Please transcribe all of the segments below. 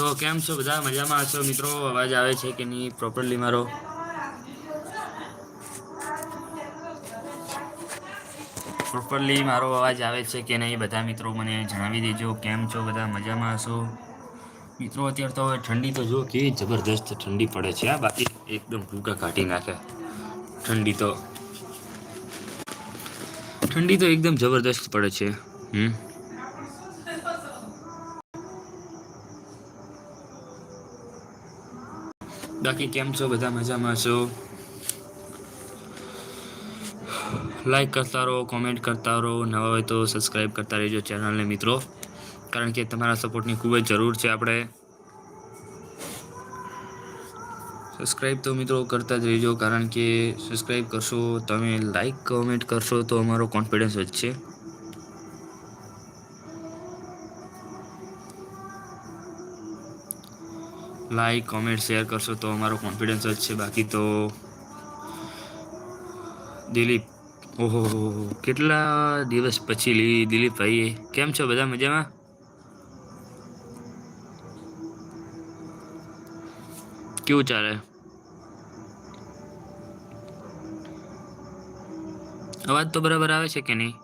તો કેમ છો? બધા મજામાં હશો? મિત્રો, અવાજ આવે છે કે નહીં પ્રોપરલી મારો? પ્રોપરલી મારો અવાજ આવે છે કે નહીં બધા મિત્રો મને જણાવી દેજો. કેમ છો? બધા મજામાં હશો? મિત્રો, અત્યારે તો ઠંડી તો જો કેવી જબરદસ્ત ઠંડી પડે છે. આ બાકી એકદમ ભૂકા કાઢી નાખે. ઠંડી તો ઠંડી તો એકદમ જબરદસ્ત પડે છે. હમ? બાકી કેમ છો? બધા મજામાં છો? લાઈક કરતા રહો કોમેન્ટ કરતા રહો. નવા હોય તો સબસ્ક્રાઈબ કરતા રહેજો ચેનલને મિત્રો. કારણ કે તમારા સપોર્ટની ખૂબ જ જરૂર છે આપણે. સબસ્ક્રાઈબ તો મિત્રો કરતા જ રહેજો, કારણ કે સબસ્ક્રાઈબ કરશો, તમે લાઈક કોમેન્ટ કરશો તો અમારો કોન્ફિડન્સ વધશે. લાઈક કોમેન્ટ શેર કરશો તો અમારો કોન્ફિડન્સ જ છે. બાકી તો દિલીપ, ઓહો, કેટલા દિવસ પછી લી દિલીપભાઈ કેમ છો? બધા મજામાં? કેવું ચાલે? અવાજ તો બરાબર આવે છે કે નહીં?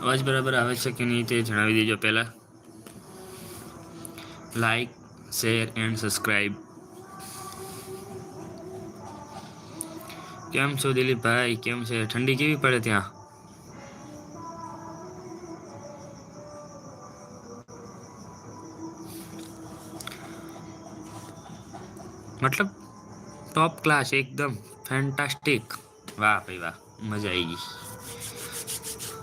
અવાજ બરાબર આવે છે કે નહીં તે જણાવી દેજો પહેલાં. લાઈક શેર એન્ડ સબસ્ક્રાઈબ કેમ છો દિલીપભાઈ? કેમ છે? ઠંડી કેવી પડે ત્યાં? મતલબ ટોપ ક્લાસ એકદમ ફેન્ટાસ્ટિક વાહ ભાઈ વાહ, મજા આવી ગઈ.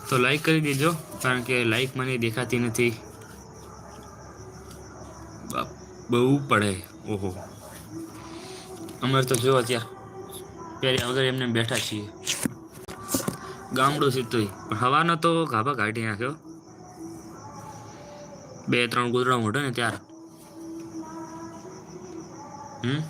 તો લાઈક કરી દેજો, કારણ કે લાઈક મને દેખાતી નથી. બહુ પડે. ઓહો. અમે તો જો અત્યારે પહેર્યા વગર એમને બેઠા છીએ. ગામડું સીધું પણ હવાનો તો ગાભા કાઢી નાખ્યો બે ત્રણ ગુદરા મોઢે ને ત્યાર. હમ?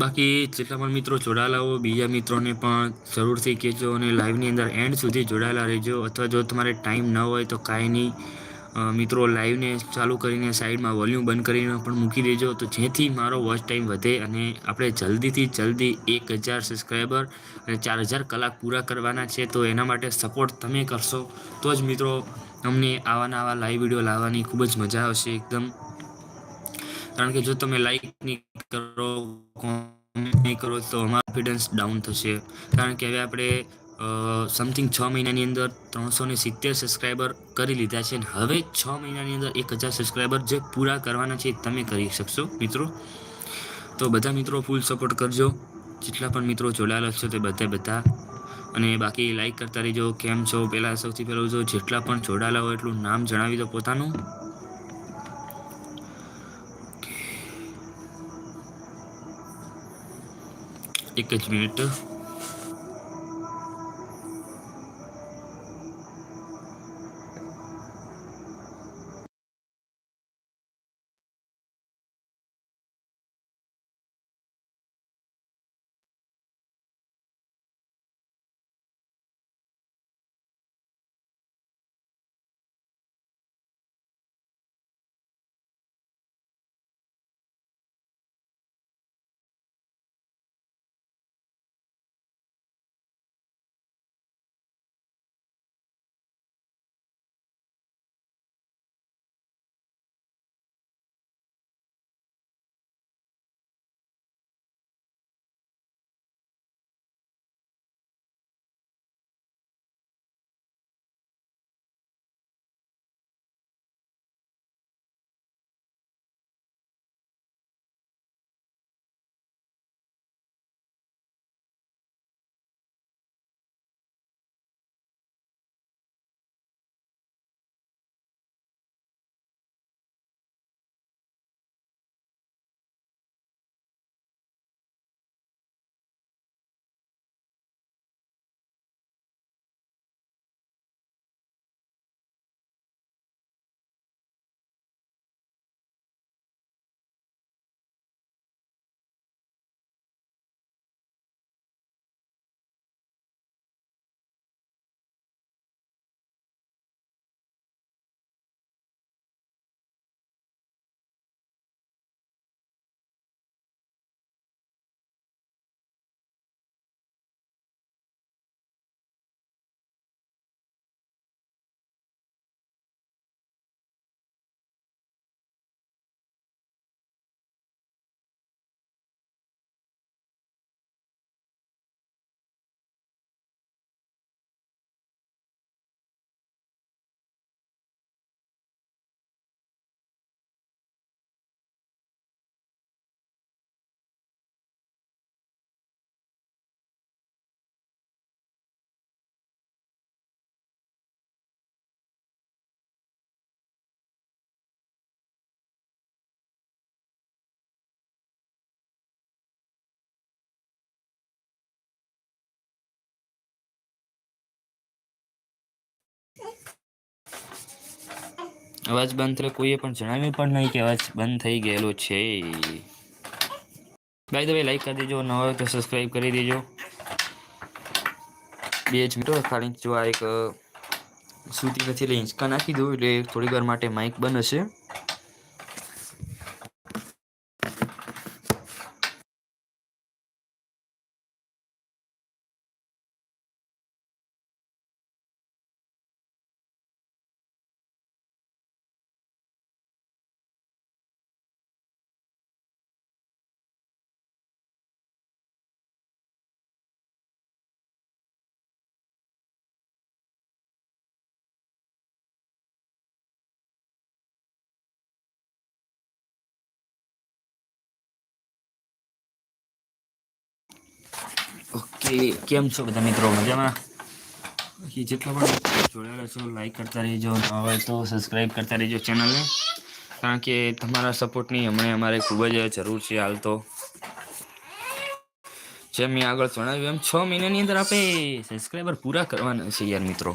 બાકી જેટલા પણ મિત્રો જોડાયેલા હો, બીજા મિત્રોને પણ જરૂરથી કહેજો અને લાઈવની અંદર એન્ડ સુધી જોડાયેલા રહેજો. અથવા જો તમારે ટાઈમ ન હોય તો કાંઈ નહીં. મિત્રો લાઈવને ચાલુ કરીને સાઈડમાં વોલ્યુમ બંધ કરીને પણ મૂકી દેજો. તો જેથી મારો વોચ ટાઈમ વધે અને આપણે જલ્દીથી જલ્દી એક હજાર સબસ્ક્રાઈબર અને ચાર હજાર કલાક પૂરા કરવાના છે, તો એના માટે સપોર્ટ તમે કરશો. તો જ મિત્રો, અમને આવાના આવા લાઈવ વીડિયો લાવવાની ખૂબ જ મજા આવશે એકદમ. કારણ કે જો તમે લાઈક નહીં કરો નહીં કરો, તો અમારો કોન્ફિડન્સ ડાઉન થશે. કારણ કે હવે આપણે સમથિંગ છ મહિનાની અંદર ત્રણસો ને સિત્તેર સબસ્ક્રાઈબર કરી લીધા છે અને હવે છ મહિનાની અંદર એક હજાર સબસ્ક્રાઈબર જે પૂરા કરવાના છે તમે કરી શકશો, મિત્રો. તો બધા મિત્રો ફૂલ સપોર્ટ કરજો. જેટલા પણ મિત્રો જોડાયેલા છો તે બધા બધા. અને બાકી લાઈક કરતા રહેજો. કેમ છો? પહેલાં સૌથી પહેલાં જો જેટલા પણ જોડાયેલા હોય એટલું નામ જણાવી દો પોતાનું. એક જ મિનિટ અવાજ બંધ થયો, કોઈએ પણ જણાવ્યું પણ નહીં કે અવાજ બંધ થઈ ગયેલો છે. ભાઈ તો ભાઈ લાઈક કરી દેજો ન તો સબસ્ક્રાઈબ કરી દેજો. બે જ મિનિટો, ખાલી જો આ એક સૂતી નથી એટલે હિંચકા નાખી દઉં એટલે થોડી વાર માટે માઇક બંધ હશે. ઓકે કેમ છો બધા મિત્રો? મજામાં? બાકી જેટલા પણ જોડાયેલા છો લાઈક કરતા રહેજો. ન હોય તો સબસ્ક્રાઈબ કરતા રહેજો ચેનલને કારણ કે તમારા સપોર્ટની હમણાં અમારે ખૂબ જ જરૂર છે હાલ તો. જેમ મેં આગળ જણાવ્યું, એમ છ મહિનાની અંદર આપણે સબસ્ક્રાઈબર પૂરા કરવાના છે યાર મિત્રો.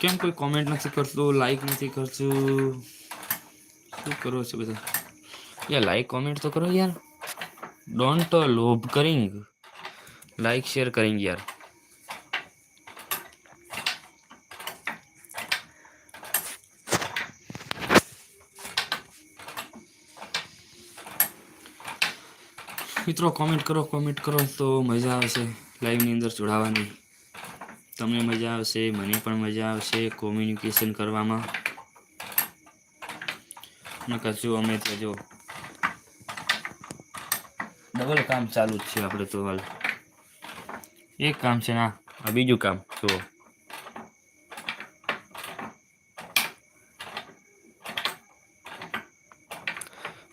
કેમ કોઈ કોમેન્ટ નથી કરતું લાઈક નથી કરતું? શું કરો છો બધા? યાર લાઈક કોમેન્ટ તો કરો યાર. ડોન્ટ લોભ કરિંગ. લાઈક શેર કરિંગ યાર. મિત્રો કોમેન્ટ કરો કોમેન્ટ કરો, તો મજા આવશે લાઈવની અંદર જોડાવાની. તમને મજા આવશે, મને પણ મજા આવશે કોમ્યુનિકેશન કરવામાં. નકર જો અમે તો જો ડબલ કામ ચાલુ જ છે આપણે તો હાલ. એક કામ છે ના આ. બીજું કામ જો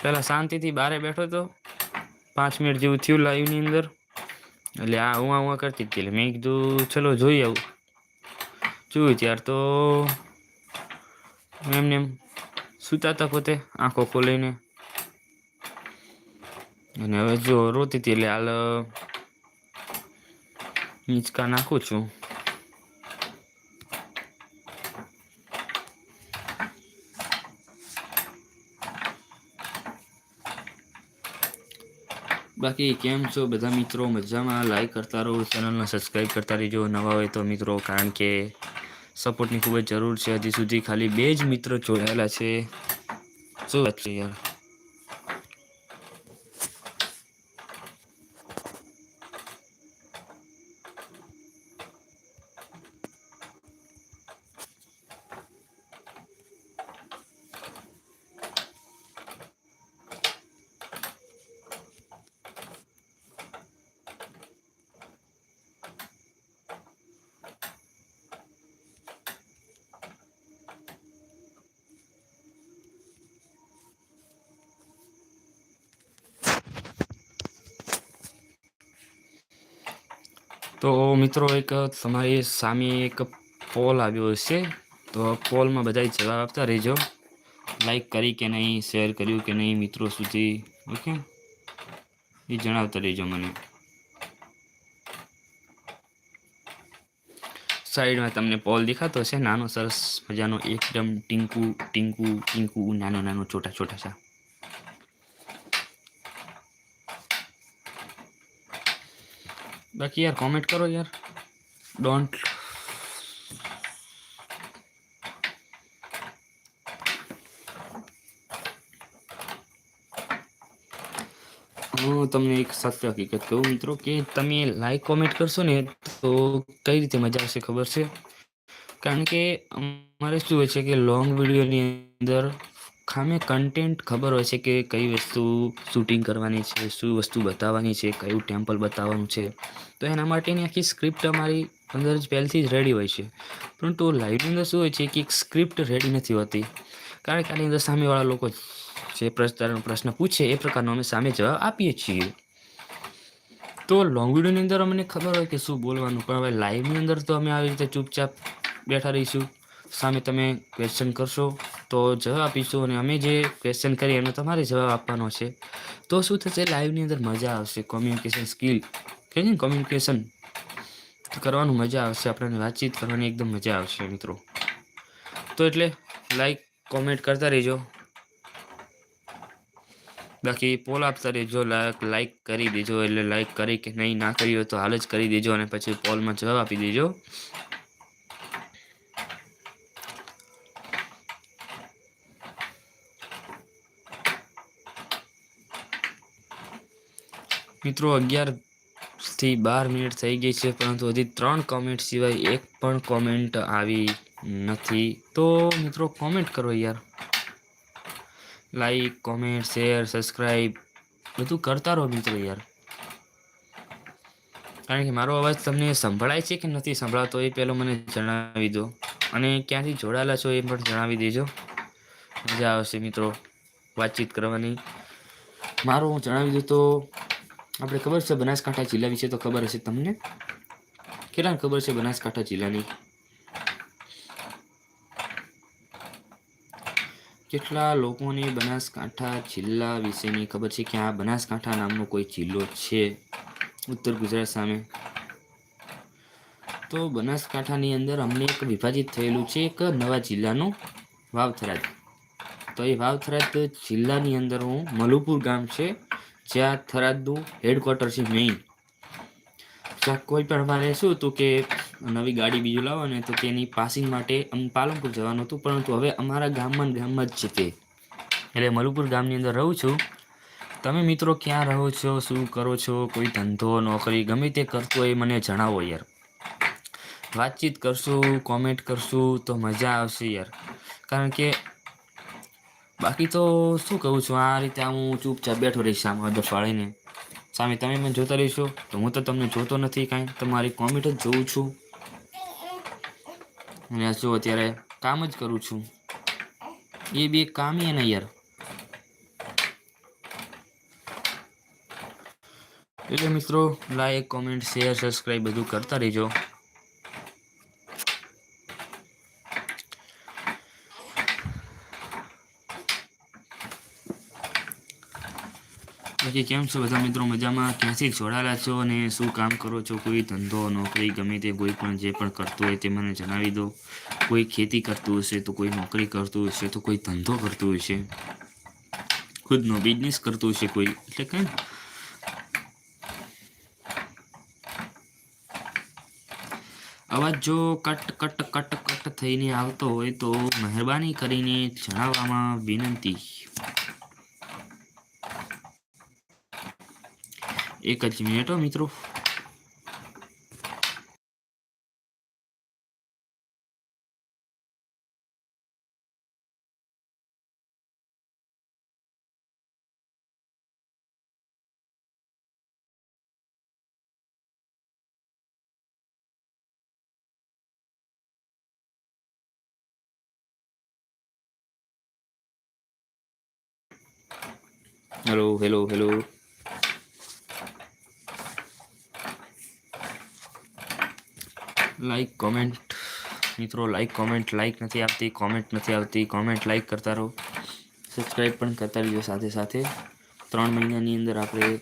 પહેલાં શાંતિથી બારે બેઠો તો પાંચ મિનિટ જેવું થયું લાઈવની અંદર. એટલે આ હું હું કરતી હતી. એટલે મેં કીધું, ચલો જોઈ આવું. જોયું ત્યાર તો એમને એમ સૂતા હતા પોતે, આંખો ખોલીને. અને હવે જો રોતી હતી એટલે હાલ હિંચકા નાખું છું. બાકી કેમ છો બધા મિત્રો? મજામાં? લાઈક કરતા રહો, ચેનલને સબસ્ક્રાઈબ કરતા રહેજો. નવા હોય તો મિત્રો, કારણ કે સપોર્ટની ખૂબ જ જરૂર છે. હજી સુધી ખાલી બે જ મિત્રો જોડાયેલા છે. શું વાત છે યાર? તો મિત્રો એક તમારી સામે એક પોલ આવ્યો હશે. તો પોલમાં બધા જવાબ આપતા રહેજો. લાઈક કરી કે નહીં શેર કર્યું કે નહીં મિત્રો સુધી ઓકે એ જણાવતા રહેજો મને. સાઈડમાં તમને પોલ દેખાતો હશે. નાનો સરસ મજાનો એકદમ ટીંકુ ટીંકુ ટીંકુ, નાનો નાનો, છોટા છોટા સા. બાકી યાર કોમેન્ટ કરો યાર ડોન્ટ હું તમને એક સત્ય હકીકત કહું મિત્રો કે તમે લાઈક કોમેન્ટ કરશો ને તો કઈ રીતે મજા આવશે ખબર છે કારણ કે અમારે શું હોય છે કે લોંગ વિડીયોની અંદર ખામે કન્ટેન્ટ ખબર હોય છે કે કઈ વસ્તુ શૂટિંગ કરવાની છે, શું વસ્તુ બતાવવાની છે, કયું ટેમ્પલ બતાવવાનું છે? તો એના માટેની આખી સ્ક્રિપ્ટ અમારી અંદર જ પહેલથી જ રેડી હોય છે. પરંતુ લાઈવની અંદર શું હોય છે કે એક સ્ક્રિપ્ટ રેડી નથી હોતી. કારણ કે આની અંદર સામેવાળા લોકો જે પ્રશ્ન પ્રશ્ન પૂછે એ પ્રકારનો અમે સામે જવાબ આપીએ છીએ. તો લોંગ વિડીયોની અંદર અમને ખબર હોય કે શું બોલવાનું, પણ હવે લાઈવની અંદર તો અમે આવી રીતે ચૂપચાપ બેઠા રહીશું. સામે તમે ક્વેશ્ચન કરશો. તો જવાબ આપીશું અને અમે જે ક્વેશ્ચન કરીએ એનો તમારે જવાબ આપવાનો છે. તો શું થશે? લાઈવની અંદર મજા આવશે. કોમ્યુનિકેશન સ્કિલ કે છે કોમ્યુનિકેશન કરવાનું મજા આવશે. આપણને વાતચીત કરવાની એકદમ મજા આવશે મિત્રો. તો એટલે લાઈક કોમેન્ટ કરતા રહેજો. બાકી પોલ આપતા રહેજો. લાઈક લાઈક કરી દેજો. એટલે લાઈક કરી કે નહીં ના કરી હોય તો હાલ જ કરી દેજો અને પછી પોલમાં જવાબ આપી દેજો. મિત્રો, અગિયારથી બાર મિનિટ થઈ ગઈ છે, પરંતુ હજી ત્રણ કોમેન્ટ સિવાય એક પણ કોમેન્ટ આવી નથી. તો મિત્રો કોમેન્ટ કરો યાર. લાઈક કોમેન્ટ શેર સબસ્ક્રાઈબ બધું કરતા રહો મિત્રો યાર. કારણ કે મારો અવાજ તમને સંભળાય છે કે નથી સંભળાતો એ પહેલો મને જણાવી દો. અને ક્યાંથી જોડાયેલા છો એ પણ જણાવી દેજો. મજા આવશે મિત્રો વાતચીત કરવાની. મારો હું જણાવી દઉં તો આપણે ખબર છે બનાસકાંઠા જિલ્લા વિશે તો ખબર હશે તમને? કેટલાને ખબર છે બનાસકાંઠા જિલ્લાની? કેટલા લોકોને બનાસકાંઠા જિલ્લા વિશેની ખબર છે કે આ બનાસકાંઠા નામનો કોઈ જિલ્લો છે? ઉત્તર ગુજરાત સામે. તો બનાસકાંઠાની અંદર અમને એક વિભાજિત થયેલું છે એક નવા જિલ્લાનું વાવથરાજ તો એ વાવથરાજ જિલ્લાની અંદર હું મલુપુર ગામ છે. જ્યાં થરાદનું હેડક્વાર્ટર છે મેઇન જ્યાં કોઈ પણ મારે શું હતું કે નવી ગાડી બીજું લાવો ને તો તેની પાસિંગ માટે આમ પાલનપુર જવાનું હતું, પરંતુ હવે અમારા ગામમાં ગામમાં જ છે તે. એટલે મલુપુર ગામની અંદર રહું છું. તમે મિત્રો ક્યાં રહો છો, શું કરો છો, કોઈ ધંધો, નોકરી, ગમે તે કરતો એ મને જણાવો યાર. વાતચીત કરશું કોમેન્ટ કરશું તો મજા આવશે યાર. કારણ કે બાકી તો શું કહું છું, આ રીતે હું ચૂપચાપ બેઠો રહીશ આમ હદ વાળીને. સામે તમે મને જોતા રહીશો, તો હું તો તમને જોતો નથી કાંઈ. તમારી કોમેન્ટ જ જોઉં છું. અને જો અત્યારે કામ જ કરું છું. એ બી કામ ને યાર. એટલે મિત્રો લાઈક કોમેન્ટ શેર સબસ્ક્રાઈબ બધું કરતા રહેજો. બાકી કેમ છો બધા મિત્રો? મજામાં? ક્યાંથી જોડાયેલા છો અને શું કામ કરો છો? કોઈ ધંધો, નોકરી, ગમે તે કોઈ પણ જે પણ કરતું હોય તે મને જણાવી દો. કોઈ ખેતી કરતું હશે તો કોઈ નોકરી કરતું હશે તો કોઈ ધંધો કરતું હશે. ખુદનો બિઝનેસ કરતું હશે કોઈ. એટલે કંઈ અવાજ જો કટ કટ કટ કટ થઈને આવતો હોય તો મહેરબાની કરીને જણાવવામાં વિનંતી. એક જ મિનિટ હો મિત્રો. Hello hello hello like comment મિત્રો લાઈક કોમેન્ટ લાઈક નથી આવતી કોમેન્ટ નથી આવતી. કોમેન્ટ લાઈક કરતા રહો. સબસ્ક્રાઈબ પણ કરતા રહ્યો સાથે સાથે. ત્રણ મહિનાની અંદર આપણે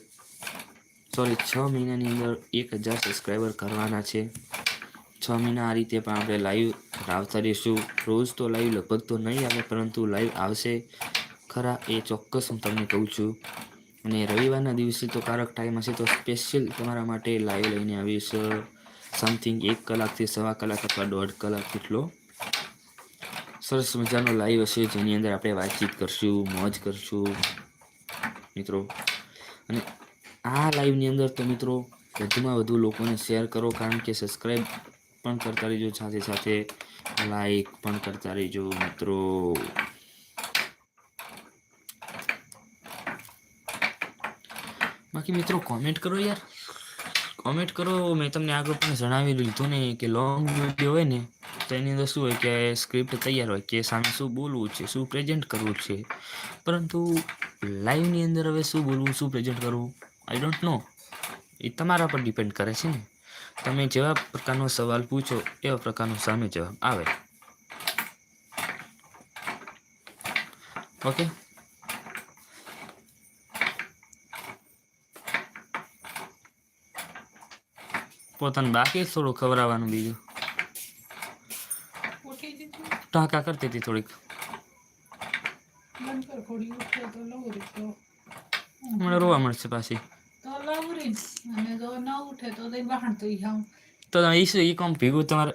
સોરી છ મહિનાની અંદર એક હજાર સબસ્ક્રાઈબર કરવાના છે. છ મહિના આ રીતે પણ આપણે લાઈવ આવતા રહીશું. રોજ તો લાઈવ લગભગ તો નહીં આવે, પરંતુ લાઈવ આવશે. ખરા, એ ચોક્કસ હું તમને કહું છું. અને રવિવારના દિવસે તો કારક ટાઈમ હશે, તો સ્પેશિયલ તમારા માટે લાઈવ લઈને આવીશ. સમથિંગ એક કલાકથી સવા કલાક અથવા દોઢ કલાક જેટલો સરસ મજાનો લાઈવ હશે, જેની અંદર આપણે વાતચીત કરશું, મોજ કરશું. મિત્રો, અને આ લાઈવની અંદર તો મિત્રો, વધુમાં વધુ લોકોને શેર કરો, કારણ કે સબસ્ક્રાઈબ પણ કરતા રહેજો, સાથે સાથે લાઈક પણ કરતા રહેજો, મિત્રો. બાકી મિત્રો કોમેન્ટ કરો યાર. કોમેન્ટ કરો, મેં તમને આગળ પણ જણાવી લીધું ને કે લોંગ વીડિયો હોય ને, તો એની અંદર શું હોય કે સ્ક્રિપ્ટ તૈયાર હોય, કે સામે શું બોલવું છે, શું પ્રેઝન્ટ કરવું છે. પરંતુ લાઈવની અંદર હવે શું બોલવું, શું પ્રેઝન્ટ કરવું આઈ ડોન્ટ નો એ તમારા પર ડિપેન્ડ કરે છે ને. તમે જેવા પ્રકારનો સવાલ પૂછો, એવા પ્રકારનો સામે જવાબ આવે. ઓકે પોતાને બાકી થોડું ખવડાવવાનું બીજું. ટાંકા કરતી હતી થોડીક. હમણાં રોવા મળશે પાછી. તો તમે ઈ કામ ભેગું તમારે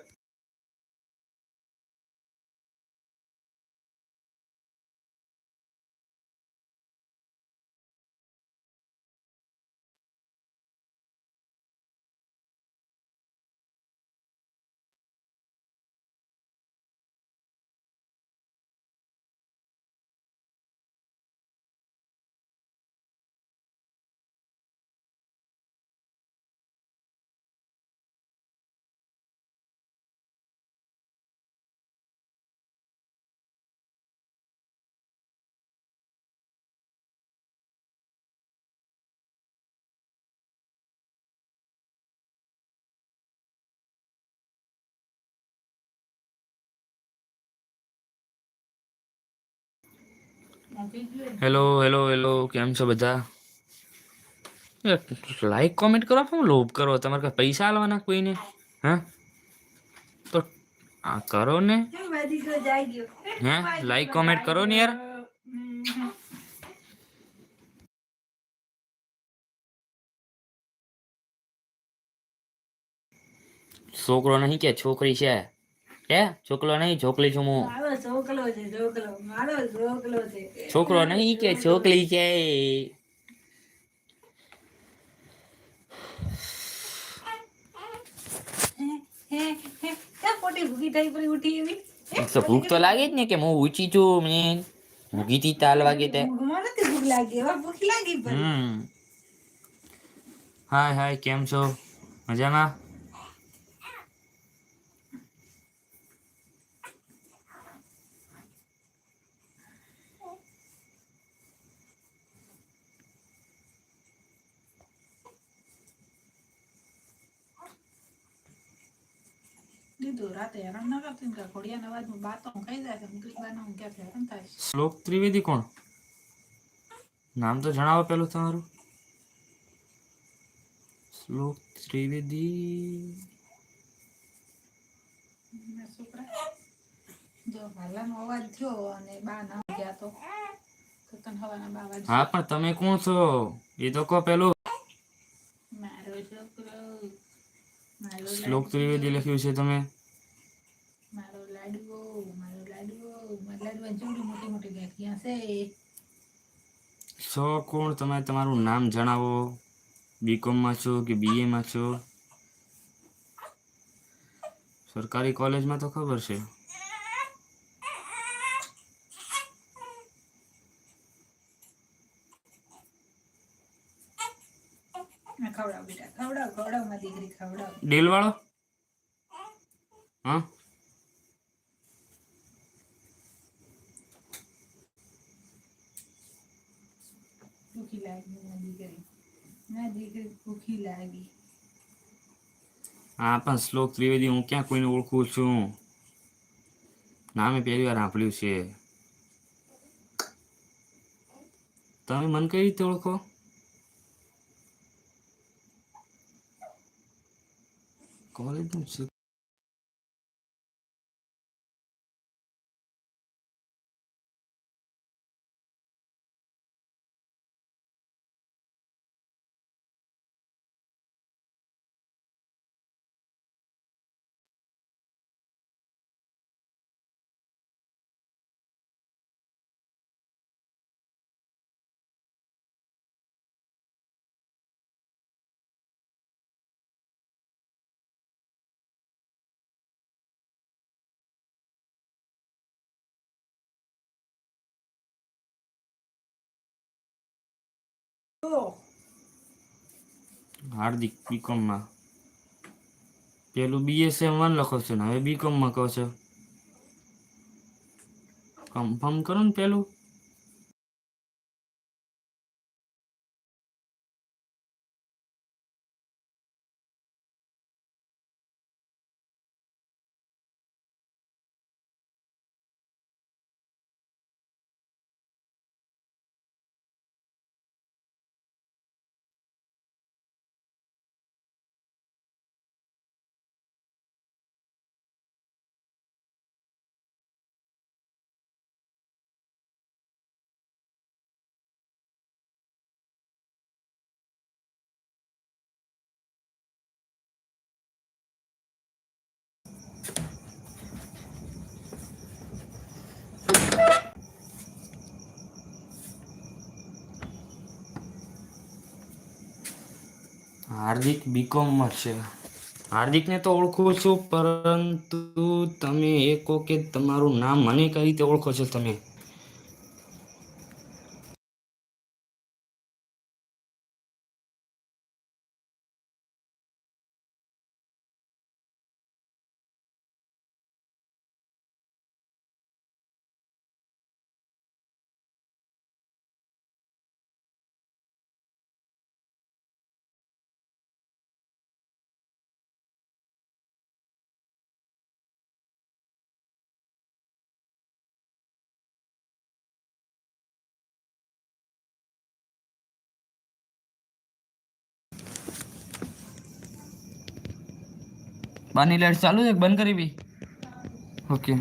હેલો હેલો હેલો કેમ છો બધા લાઈક કોમેન્ટ કરો શું લોભ કરો તમારે કાંઈ પૈસા આલવાના કોઈને હા તો આ કરો ને હે લાઈક કોમેન્ટ કરો ને યાર છોકરો નહીં કે છોકરી છે હે છોકરો નહીં છોકલી છું હું. છોકરો છે છોકરો મારો છોકરો છે. છોકરો નહીં કે છોકલી છે. ભૂખી તો ભૂખ તો લાગે જ ને કે હું ઊંચી છું મેં ભૂખી થી તાલ વાગે તે. ભૂખ લાગી ભૂખ લાગી હમ. હાય હાય કેમ છો? મજામાં દીધું રાતે હેરાન ન કરતી ને કે ઘોડિયાના અવાજમાં બાતો ખાઈ જાય છે ગરીબાના હું ક્યાંથી હેરાન થાય છે. શ્લોક ત્રિવેદી કોણ? નામ તો જણાવો પેલું તમારું. શ્લોક ત્રિવેદી. હા પણ તમે કોણ છો? એ તો કહો પેલું મારો છોકરો મારો શ્લોક ત્રિવેદી લખ્યું છે તમે? મારો લાડવો મારો લાડવો મારા લાડવા. જોડી મોટી મોટી ગાંઠિયા છે? છો કોણ? તમે તમારું નામ જણાવો. બીકોમમાં છો કે બીએમાં છો? સરકારી કોલેજમાં તો ખબર છે. ખવડાવ બેટા. ખવડાવ ખવડાવ મારી દીકરી ખવડાવ. ડેલવાળો? હા? ભૂખી લાગી ના દીકરી. ના દીકરી ભૂખી લાગી. હા પણ શ્લોક ત્રિવેદી હું ક્યાં કોઈને ઓળખું છું? નામે પહેલી વાર સાંભળ્યું છે. તમે મને કઈ રીતે ઓળખો? કોલેજનું હાર્દિક બીકોમમાં પેલું બીએસએમ વન લખો છો ને, હવે બીકોમમાં કહો છો. કન્ફર્મ કરો ને પેલું. હાર્દિક બીકોમમાં છે. હાર્દિકને તો ઓળખું છું, પરંતુ તમે એ કહો કે તમારું નામ મને કઈ રીતે ઓળખો છો તમે? બારની લાઈટ ચાલુ છે બંધ કરી બી? ઓકે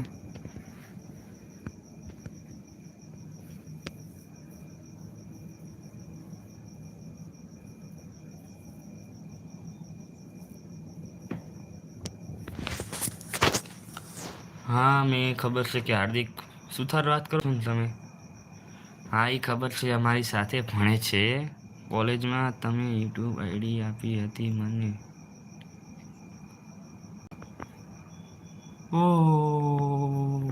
હા, મેં ખબર છે કે હાર્દિક સુથાર વાત કરો ને તમે? હા એ ખબર છે, અમારી સાથે ભણે છે. કોલેજમાં તમે યુટ્યુબ આઈડી આપી હતી મને. ઓહ.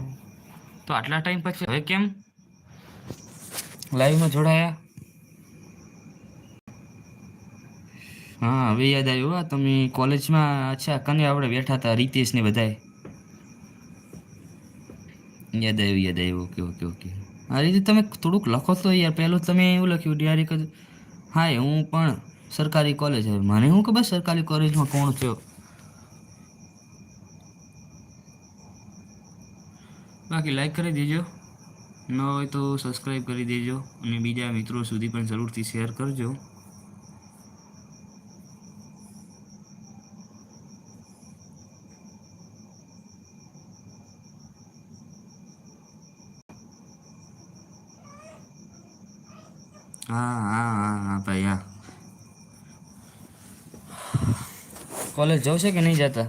તો આટલા ટાઈમ પછી હવે કેમ? લાઈવમાં જોડાયા? હા, હવે યાદ આવ્યું, હા. તમે કોલેજમાં અચ્છા, કને આપણે બેઠા હતા? રીતેશ ને બધાય. યાદ આવ્યું યાદ આવ્યું. Okay okay okay. આ રીતે તમે થોડુંક લખો તો યાર. પહેલું તમે એવું લખ્યું, ડિયારી હા હું પણ સરકારી કોલેજ હવે મને શું ખબર સરકારી કોલેજમાં કોણ થયો? બાકી લાઈક કરી દેજો. ન હોય તો સબસ્ક્રાઈબ કરી દેજો અને બીજા મિત્રો સુધી પણ જરૂરથી શેર કરજો. હા હા હા હા, ભાઈ, હા. કોલેજ જવું છે કે નહીં જતા?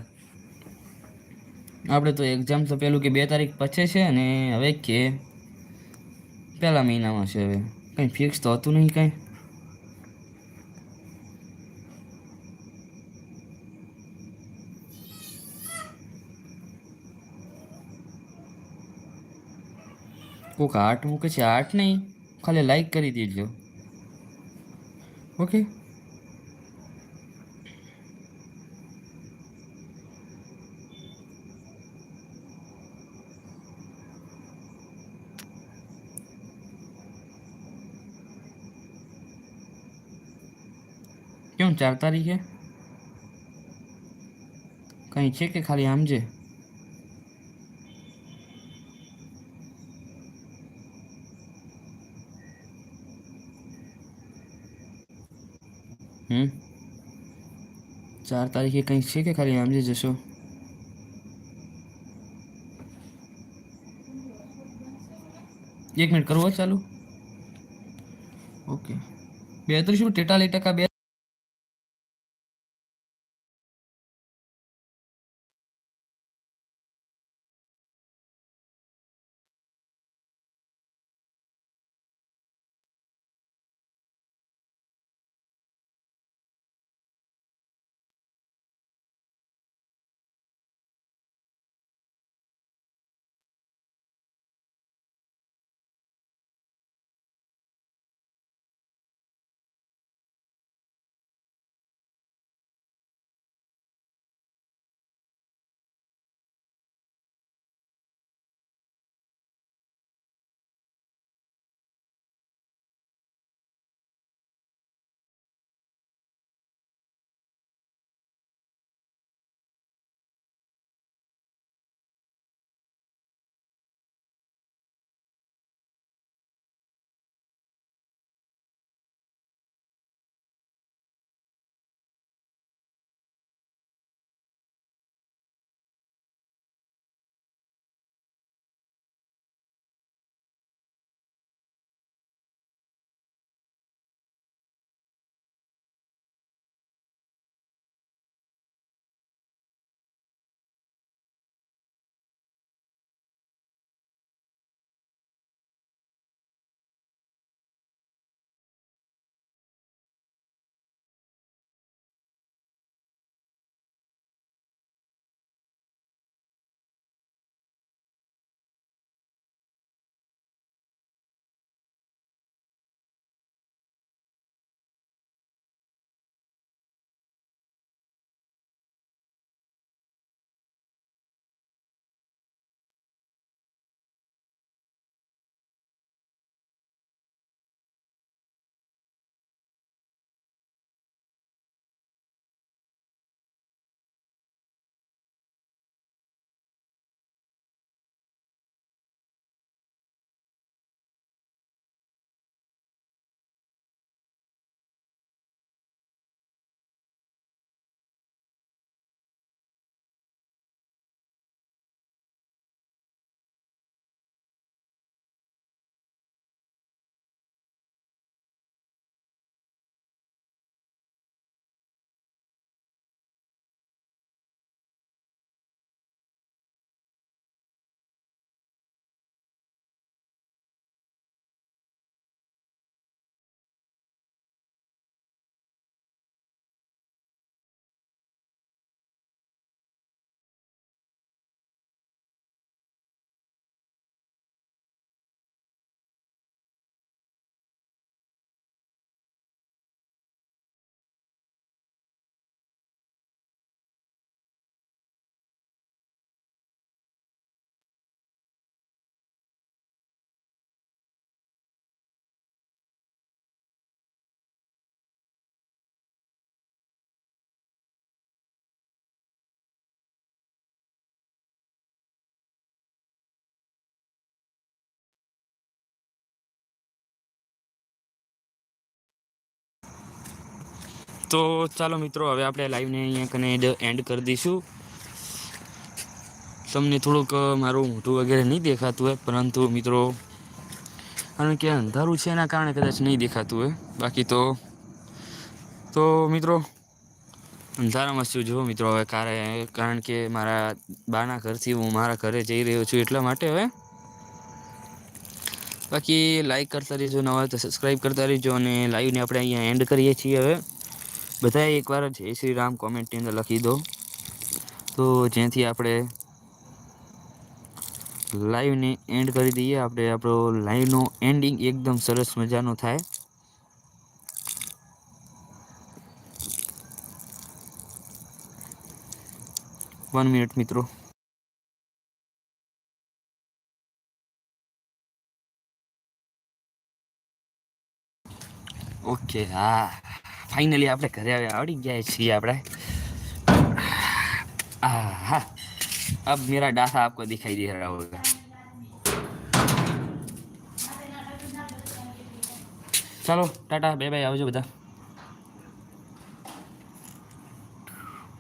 આપણે તો એક્ઝામ તો પહેલું કે બે તારીખ પછી છે ને હવે કે પહેલા મહિનામાં છે હવે. કંઈ ફિક્સ તો હતું નહીં કાંઈ. કોઈક આર્ટ મૂકે છે આર્ટ નહીં. ખાલી લાઈક કરી દેજો. ઓકે કેમ ચાર તારીખે કંઈ છે કે ખાલી આમ છે હમ ચાર તારીખે કંઈ છે કે ખાલી આમ જ જશો એક મિનિટ કરવો ચાલુ ઓકે બેત્રીસ તેતાલીસ ટકા બે તો ચાલો મિત્રો, હવે આપણે લાઈવને અહીંયા કને એન્ડ કરી દઈશું. તમને થોડુંક મારું મોઢું વગેરે નહીં દેખાતું હોય, પરંતુ મિત્રો, કારણ કે અંધારું છે એના કારણે કદાચ નહીં દેખાતું હોય. બાકી તો તો મિત્રો, અંધારામાં શું જુઓ મિત્રો, હવે કારે, કારણ કે મારા બાના ઘરથી હું મારા ઘરે જઈ રહ્યો છું એટલા માટે હવે. બાકી લાઈક કરતા રહેજો, નવા સબસ્ક્રાઈબ કરતા રહેજો અને લાઈવને આપણે અહીંયા એન્ડ કરીએ છીએ હવે. બધાએ એકવાર જય શ્રી રામ કોમેન્ટની અંદર લખી દો. તો જેથી આપણે લાઈવને એન્ડ કરી દઈએ, આપણે આપણો લાઈવનો એન્ડિંગ એકદમ સરસ મજાનો થાય. વન મિનિટ મિત્રો. ઓકે હા. ફાઇનલી આપણે ઘરે આવ્યા આવડી ગયા છીએ આપણે આ હા अब मेरा डासा आपको दिखाई दे रहा होगा ચાલો ટાટા બાય બાય આવજો બધા